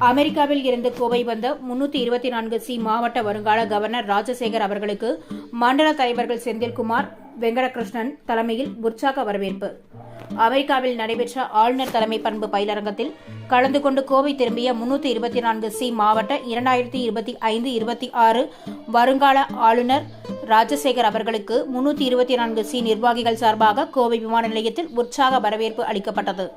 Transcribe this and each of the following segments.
அமெரிக்காவில் இருந்து கோவை வந்த முன்னூத்தி இருபத்தி நான்கு சி மாவட்ட வருங்கால கவர்னர் ராஜசேகர் அவர்களுக்கு மண்டல தலைவர்கள் செந்தில்குமார் வெங்கடகிருஷ்ணன் தலைமையில் உற்சாக வரவேற்பு. அமெரிக்காவில் நடைபெற்ற ஆளுநர் தலைமை பண்பு பயிலரங்கத்தில் கலந்து கொண்டு கோவை திரும்பிய முன்னூத்தி இருபத்தி நான்கு சி மாவட்ட இரண்டாயிரத்தி இருபத்தி ஐந்து இருபத்தி ஆறு வருங்கால ஆளுநர் ராஜசேகர் அவர்களுக்கு முன்னூத்தி இருபத்தி நான்கு சி நிர்வாகிகள் சார்பாக கோவை விமான நிலையத்தில் உற்சாக வரவேற்பு அளிக்கப்பட்டது.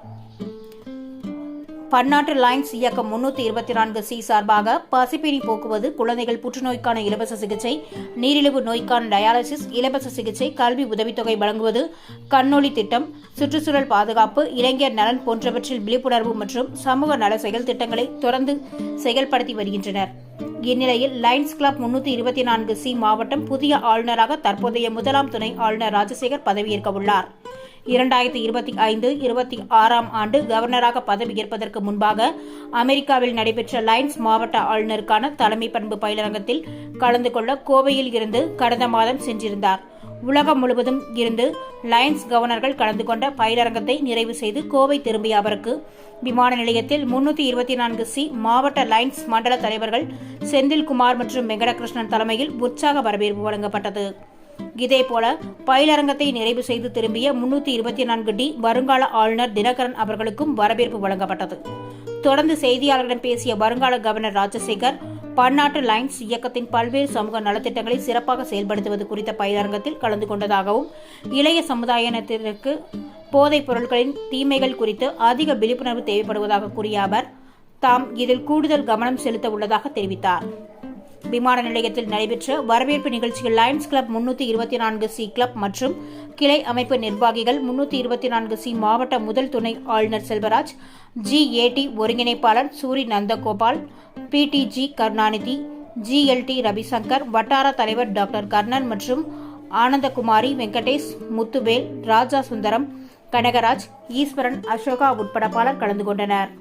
பன்னாட்டு லைன்ஸ் இயக்கம் முன்னூத்தி இருபத்தி நான்கு சி சார்பாக பசிப்பிணி போக்குவது குழந்தைகள் புற்றுநோய்க்கான இலவச சிகிச்சை நீரிழிவு நோய்க்கான டயாலிசிஸ் இலவச சிகிச்சை கல்வி உதவித்தொகை வழங்குவது கண்ணொளி திட்டம் சுற்றுச்சூழல் பாதுகாப்பு இளைஞர் நலன் போன்றவற்றில் விழிப்புணர்வு மற்றும் சமூக நல செயல் திட்டங்களை தொடர்ந்து செயல்படுத்தி வருகின்றனர். இந்நிலையில் லைன்ஸ் கிளப் முன்னூத்தி இருபத்தி நான்கு சி மாவட்டம் புதிய ஆளுநராக தற்போதைய முதலாம் துணை ஆளுநர் ராஜசேகர் பதவியேற்க உள்ளார் இரண்டாயிரத்தி இருபத்தி ஐந்து இருபத்தி ஆறாம் ஆண்டு கவர்னராக பதவியேற்பதற்கு முன்பாக அமெரிக்காவில் நடைபெற்ற லைன்ஸ் மாவட்ட ஆளுநருக்கான தலைமை பண்பு பயிலரங்கத்தில் கலந்து கொள்ள கோவையில் இருந்து கடந்த மாதம் சென்றிருந்தார். உலகம் முழுவதும் இருந்து லைன்ஸ் கவர்னர்கள் கலந்து கொண்ட பயிலரங்கத்தை நிறைவு செய்து கோவை திரும்பிய அவருக்கு விமான நிலையத்தில் முன்னூத்தி இருபத்தி நான்கு சி மாவட்ட லைன்ஸ் மண்டல தலைவர்கள் செந்தில்குமார் மற்றும் வெங்கடகிருஷ்ணன் தலைமையில் உற்சாக வரவேற்பு வழங்கப்பட்டது. இதேபோல பயிலரங்கத்தை நிறைவு செய்து திரும்பிய முன்னூத்தி இருபத்தி நான்கு டி வருங்கால ஆளுநர் தினகரன் அவர்களுக்கும் வரவேற்பு வழங்கப்பட்டது. தொடர்ந்து செய்தியாளர்களிடம் பேசிய வருங்கால கவர்னர் ராஜசேகர் பன்னாட்டு லைன்ஸ் இயக்கத்தின் பல்வேறு சமூக நலத்திட்டங்களை சிறப்பாக செயல்படுத்துவது குறித்த பயிலரங்கத்தில் கலந்து கொண்டதாகவும் இளைய சமுதாயத்தினருக்கு போதைப் பொருட்களின் தீமைகள் குறித்து அதிக விழிப்புணர்வு தேவைப்படுவதாக கூறிய அவர் தாம் இதில் கூடுதல் கவனம் செலுத்த உள்ளதாக தெரிவித்தார். விமான நிலையத்தில் நடைபெற்ற வரவேற்பு நிகழ்ச்சியில் லயன்ஸ் கிளப் முன்னூத்தி இருபத்தி நான்கு சி கிளப் மற்றும் கிளை அமைப்பு நிர்வாகிகள் முன்னூத்தி இருபத்தி நான்கு சி மாவட்ட முதல் துணை ஆளுநர் செல்வராஜ் ஜிஏடி ஒருங்கிணைப்பாளர் சூரி நந்தகோபால் பிடிஜி கருணாநிதி ஜிஎல்டி ரவிசங்கர் வட்டார தலைவர் டாக்டர் கர்ணன் மற்றும் ஆனந்தகுமாரி வெங்கடேஷ் முத்துவேல் ராஜா சுந்தரம் கனகராஜ் ஈஸ்வரன் அசோகா உட்பட பலர் கலந்து கொண்டனர்.